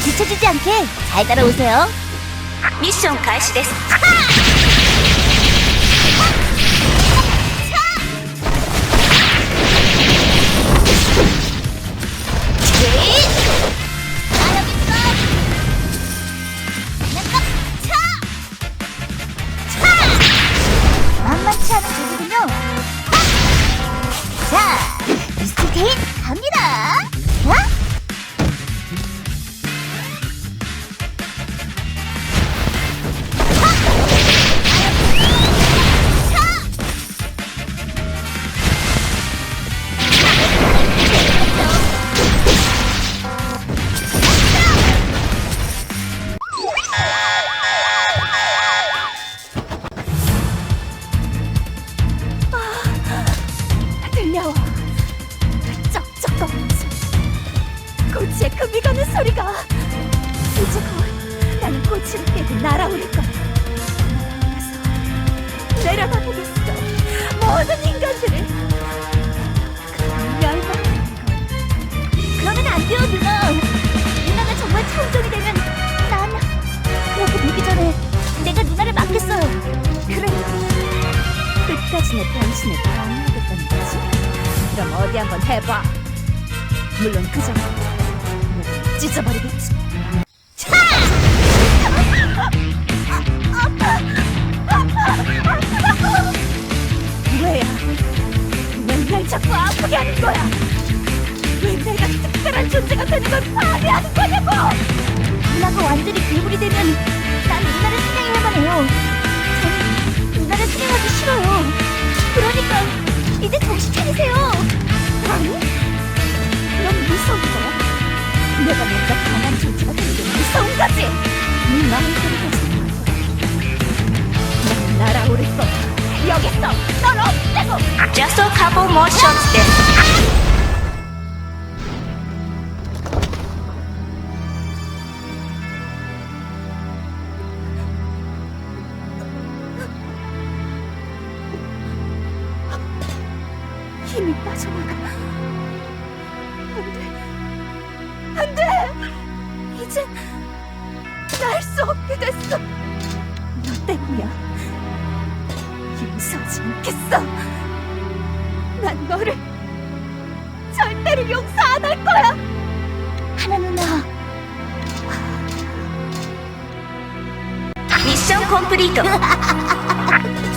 쓰러지지 않게 잘 따라오세요. ミッション開始です。 쩍쩍거리는 소리. 꽃에 금이 가는 소리가. 이제 곧 나는 꽃을 깨고 날아오를 거야. 그래서 내려다보겠어. 모든 인간들을. 멸망하는 걸. 그러면 안 돼요, 누나. 누나가 정말 참정이 되면 난 그렇게 되기 전에 내가 누나를 막겠어요. 그래. 끝까지 내 변신 어디 한번 해봐. 물론 그 내가 찢어버리겠지. 왜야? 왜날 자꾸 아프게 하는 거야? 왜 내가 특별한 존재가 되는 걸 파괴하는 거냐고! 누나가 완전히 괴물이 되면 난 누나를 사냥해야만 해요. 전 누나를 사냥하기 싫어요. 그러니까 이제 정신 차리세요. 내가 뭔가 강한 존재가 되는 게 무서운 거지? 네 마음대로 하지 난 날아오를 거야 여기서 널 없애고 Just a couple more shots です。 힘이 빠져나가 안 돼! 이제 날수 없게 됐어. 너 때문이야. 용서하지 않겠어. 난 너를 절대로 용서 안 할 거야. 하나 누나. 미션 컴플리트.